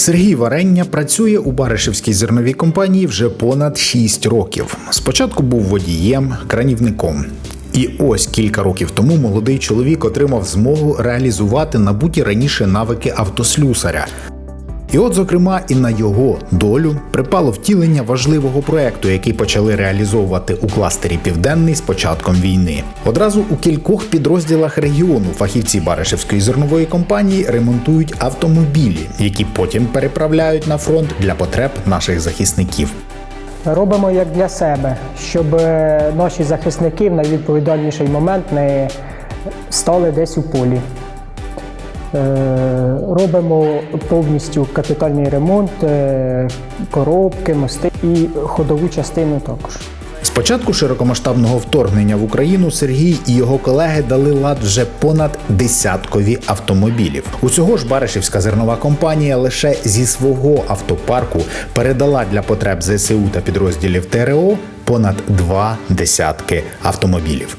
Сергій Варення працює у Баришевській зерновій компанії вже понад 6 років. Спочатку був водієм, кранівником. І ось кілька років тому молодий чоловік отримав змогу реалізувати набуті раніше навики автослюсаря. І от, зокрема, і на його долю припало втілення важливого проекту, який почали реалізовувати у кластері Південний з початком війни. Одразу у кількох підрозділах регіону фахівці Баришевської зернової компанії ремонтують автомобілі, які потім переправляють на фронт для потреб наших захисників. Робимо як для себе, щоб е, наші захисники в найвідповідальніший момент не стали десь у полі. Робимо повністю капітальний ремонт, е, коробки, мости і ходову частину також. З початку широкомасштабного вторгнення в Україну Сергій і його колеги дали лад вже понад десяткові автомобілів. Усього ж Баришівська зернова компанія лише зі свого автопарку передала для потреб ЗСУ та підрозділів ТРО понад два десятки автомобілів.